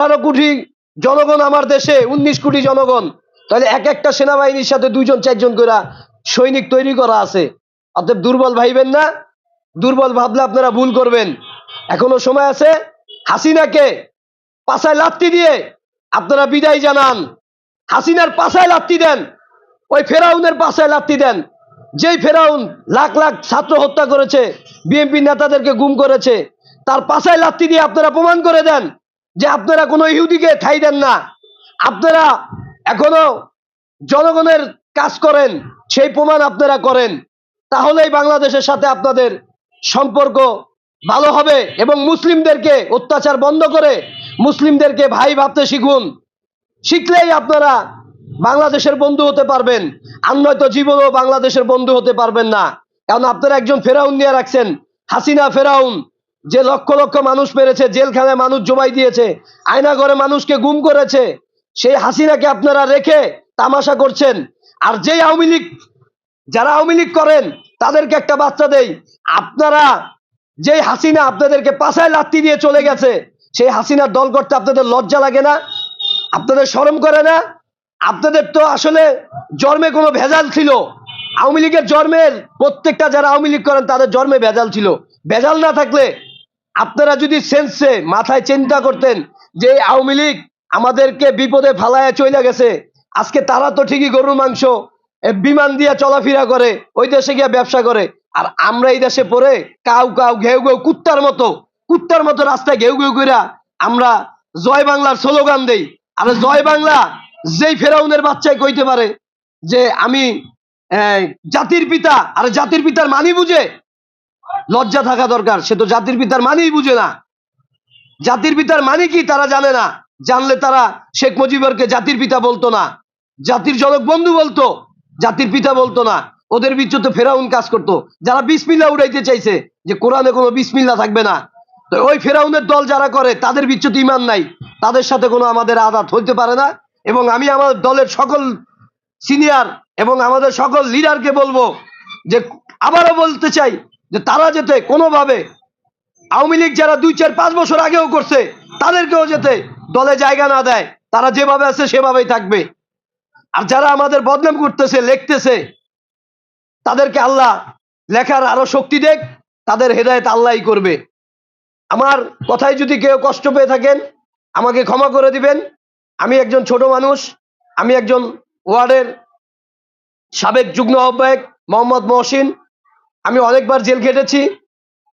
আঠারো কোটি জনগণ আমার দেশে, উনিশ কোটি জনগণ। তাহলে এক একটা সেনাবাহিনীর সাথে দুইজন, চারজন করে সৈনিক তৈরি করা আছে। অতএব দুর্বল ভাইবেন না, দুর্বল ভাবলে আপনারা ভুল করবেন। এখনও সময় আছে, হাসিনাকে পাশায় লাত্তি দিয়ে আপনারা বিদায় জানান। হাসিনার পাশায় লাত্তি দেন, ওই ফেরাউনের পাশায় লাত্তি দেন। যেই ফেরাউন লাখ লাখ ছাত্র হত্যা করেছে বিএনপি নেতাদেরকে গুম করেছে, তার পাশায় লাত্তি দিয়ে আপনারা প্রমাণ করে দেন। যে আপনারা কোনো ইহুদিকে ঠাই দেন না, আপনারা এখনও জনগণের কাজ করেন, সেই প্রমাণ আপনারা করেন, তাহলেই বাংলাদেশের সাথে আপনাদের সম্পর্ক ভালো হবে এবং মুসলিমদেরকে অত্যাচার বন্ধ করে মুসলিমদেরকে ভাই ভাবতে শিখুন। শিখলেই আপনারা বাংলাদেশের বন্ধু হতে পারবেন, আর নয়তো জীবনেও বাংলাদেশের বন্ধু হতে পারবেন না। কারণ আপনারা একজন ফেরাউন নিয়ে রাখছেন, হাসিনা ফেরাউন। যে লক্ষ লক্ষ মানুষ মেরেছে জেলখানায় মানুষ জমাই দিয়েছে আয়না ঘরে মানুষকে গুম করেছে, সেই হাসিনাকে আপনারা রেখে তামাশা করছেন। আর যেই আওয়ামী লীগ, যারা আওয়ামী লীগ করেন, তাদেরকে একটা বার্তা দেই, আপনারা যেই হাসিনা আপনাদেরকে পাশায় লাত্তি দিয়ে চলে গেছে, সেই হাসিনার দল করতে আপনাদের লজ্জা লাগে না? আপনাদের শরম করে না? আপনাদের তো আসলে জন্মে কোনো ভেজাল ছিল। আওয়ামী লীগের জন্মের প্রত্যেকটা যারা আওয়ামী লীগ করেন, তাদের জন্মে ভেজাল ছিল। ভেজাল না থাকলে আপনারা যদি সেন্সে মাথায় চিন্তা করতেন যে আওয়ামী লীগ আমাদেরকে বিপদে ফালায় চলে গেছে, আজকে তারা তো ঠিকই গরুর মাংস বিমান দিয়ে চলাফেরা করে, ওই দেশে গিয়ে ব্যবসা করে, আর আমরা এই দেশে পড়ে কাউ কাউ ঘেউ ঘেউ কুত্তার মতো কুত্তার মতো রাস্তায় ঘেউ ঘেউ কইরা আমরা জয় বাংলার স্লোগান দেই। আর জয় বাংলা যেই ফেরাউনের বাচ্চাই কইতে পারে যে আমি জাতির পিতা, আর জাতির পিতার মানি বুঝে লজ্জা থাকা দরকার। সে তো জাতির পিতার মানেই বুঝে না। জাতির পিতার মানে কি তারা জানে না। জানলে তারা শেখ মুজিবরকে জাতির পিতা বলতো না। জাতির জনক বন্ধু বলতো। জাতির পিতা বলতো না। ওদের বিচ্যুত ফেরাউন কাজ করতো। যারা বিসমিল্লা উড়াইতে চাইছে যে কোরআনে কোনো বিসমিল্লা থাকবে না। তো ওই ফেরাউনের দল যারা করে, তাদের বিচ্যুত ইমান নাই। তাদের সাথে কোনো আমাদের আদাত হইতে পারে না। এবং আমি আমার দলের সকল সিনিয়র এবং আমাদের সকল লিডারকে বলব যে আবারও বলতে চাই যে তারা যেতে কোনোভাবে আওয়ামী লীগ যারা দুই চার পাঁচ বছর আগেও করছে, তাদেরকেও যেতে দলে জায়গা না দেয়, তারা যেভাবে আছে সেভাবেই থাকবে। আর যারা আমাদের বদনাম করতেছে, লিখতেছে, তাদেরকে আল্লাহ লেখার আরও শক্তি দেখ, তাদের হেদায়েত আল্লাহই করবে। আমার কথায় যদি কেউ কষ্ট পেয়ে থাকেন, আমাকে ক্ষমা করে দিবেন। আমি একজন ছোট মানুষ, আমি একজন ওয়ার্ডের সাবেক যুগ্ম আহ্বায়ক মোহাম্মদ মহসিন। আমি অনেকবার জেল খেটেছি।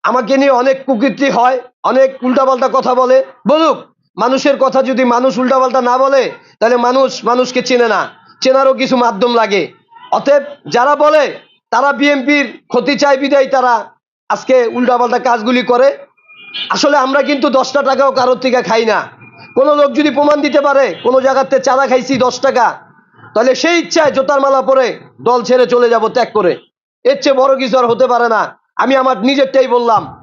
আমাকে নিয়ে অনেক কুকীর্তি হয়, অনেক উল্টাপাল্টা কথা বলে। বলুক, মানুষের কথা যদি মানুষ উল্টাপাল্টা না বলে, তাহলে মানুষ মানুষকে চেনে না। চেনারও কিছু মাধ্যম লাগে। অতএব যারা বলে, তারা বিএনপির ক্ষতি চায় বিদায়, তারা আজকে উল্টাপাল্টা কাজগুলি করে। আসলে আমরা কিন্তু দশটা টাকাও কারোর থেকে খাই না। কোনো লোক যদি প্রমাণ দিতে পারে, কোনো জায়গাতে চাঁদা খাইছি দশ টাকা, তাহলে সেই ইচ্ছায় জোতার মালা পরে দল ছেড়ে চলে যাব ত্যাগ করে। এর চেয়ে বড় কিছু আর হতে পারে না। আমি আমার নিজেরটাই বললাম।